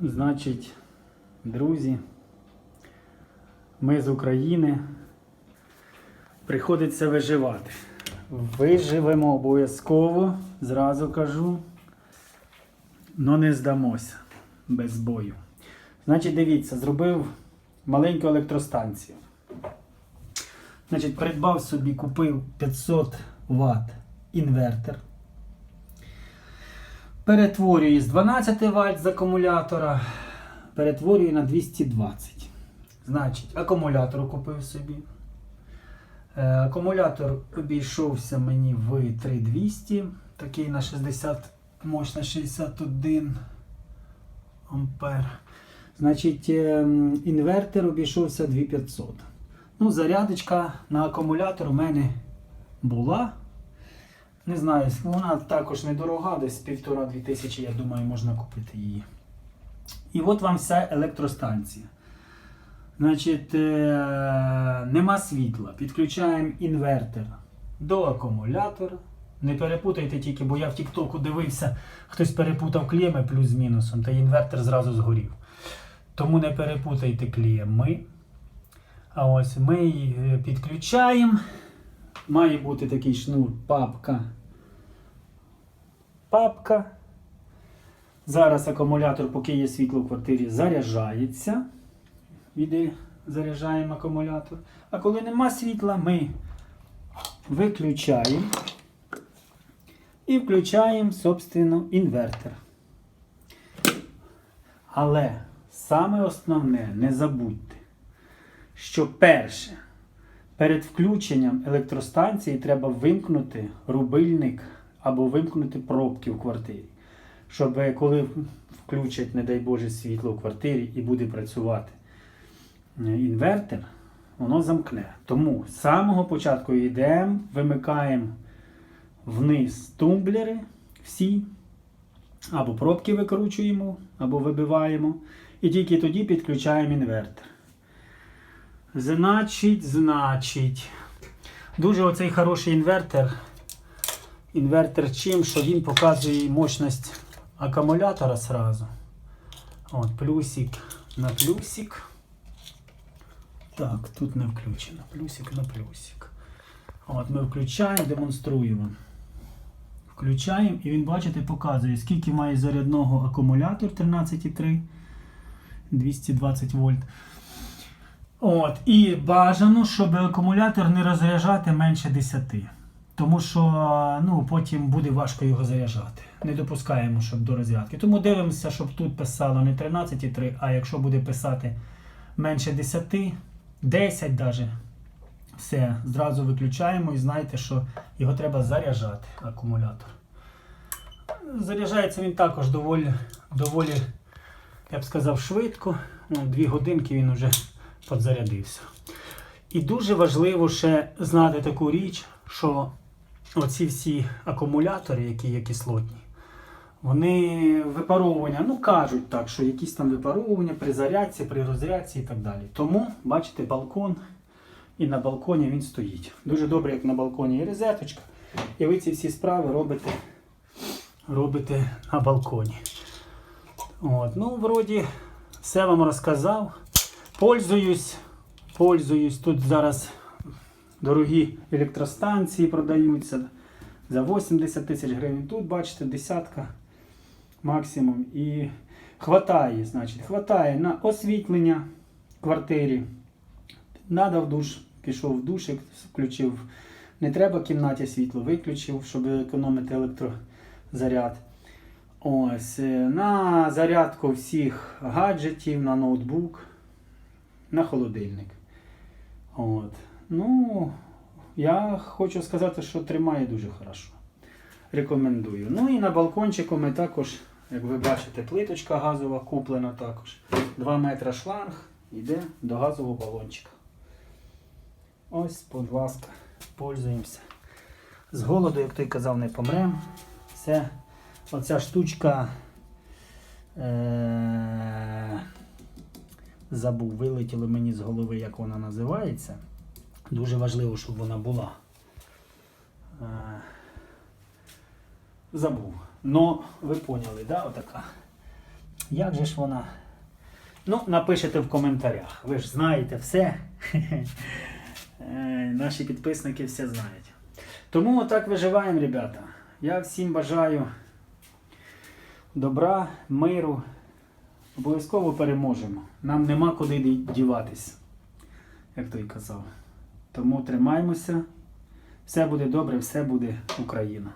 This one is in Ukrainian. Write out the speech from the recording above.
Значить, друзі, ми з України. Приходиться виживати. Виживемо обов'язково, зразу кажу. Но не здамося без бою. Значить, дивіться, зробив маленьку електростанцію. Значить, придбав собі, купив 500 Вт інвертор. Перетворюю з 12 Вт з акумулятора, перетворюю на 220. Значить, акумулятор купив собі. Е, Акумулятор обійшовся мені в 3200, такий на 60, мощна 61 ампер. Значить, е, м, інвертор обійшовся 2500. Ну, зарядочка на акумулятор у мене була. Не знаю, вона також недорога, десь півтора-дві тисячі, я думаю, можна купити її. І от вам вся електростанція. Значить, е, нема світла. Підключаємо інвертор до акумулятора. Не перепутайте тільки, бо я в Тіктоку дивився, хтось перепутав клеми плюс з мінусом, та інвертор зразу згорів. Тому не перепутайте клеми. А ось ми її е, підключаємо. Має бути такий шнур, папка. Папка. Зараз акумулятор, поки є світло в квартирі, заряджається. Іде, заряджаємо акумулятор. А коли нема світла, ми виключаємо і включаємо, собственно, інвертор. Але саме основне, не забудьте, що перше, перед включенням електростанції треба вимкнути рубильник або вимкнути пробки в квартирі. Щоб е, коли включать, не дай Боже, світло в квартирі і буде працювати е, інвертор, воно замкне. Тому з самого початку йдемо, вимикаємо вниз тумблери всі, або пробки викручуємо, або вибиваємо, і тільки тоді підключаємо інвертор. Значить, значить. Дуже оцей хороший інвертор. Інвертор чим, що він показує мощність акумулятора сразу. От, плюсик на плюсик. Так, тут не включено. Плюсик на плюсик. От, ми включаємо, демонструємо. Включаємо і він, бачите, показує, скільки має зарядного акумулятор 13,3 220 вольт. От, і бажано, щоб акумулятор не розряджати менше 10. Тому що ну, потім буде важко його заряджати. Не допускаємо, щоб до розрядки. Тому дивимося, щоб тут писало не 13,3, а якщо буде писати менше 10, 10 навіть, все, зразу виключаємо і знаєте, що його треба заряджати, акумулятор. Заряджається він також доволі, доволі я б сказав, швидко. Ну, дві годинки він вже підзарядився. І дуже важливо ще знати таку річ, що оці всі акумулятори, які є кислотні, вони випаровування, ну кажуть так, що якісь там випаровування при зарядці, при розрядці і так далі. Тому, бачите, балкон, і на балконі він стоїть. Дуже добре, як на балконі є розеточка, і ви ці всі справи робите, робите на балконі. От, ну, вроді, все вам розказав. Пользуюсь, пользуюсь. Тут зараз дорогі електростанції продаються за 80 тисяч гривень. Тут, бачите, десятка максимум. І хватає, значить, хватає на освітлення квартирі. Надо в душ, пішов в душик, включив. Не треба кімнаті світло, виключив, щоб економити електрозаряд. Ось, е, на зарядку всіх гаджетів, на ноутбук, на холодильник. От. Ну, я хочу сказати, що тримає дуже хорошо. Рекомендую. Ну і на балкончику ми також, як ви бачите, плиточка газова куплена також. 2 метри шланг йде до газового балончика. Ось, будь ласка, пользуємося. З голоду, як той казав, не помрем. Все. Оця штучка. Е- забув, вилетіло мені з голови, як вона називається. Дуже важливо, щоб вона була. Е- забув. Но ви поняли, да? Отака. Як же ж вона? Ну, напишете в коментарях. Ви ж знаєте все. Е, Наші підписники все знають. Тому отак виживаємо, ребята. Я всім бажаю добра, миру. Обов'язково переможемо. Нам нема куди діватись, як той казав. Тому тримаємося. Все буде добре, все буде Україна.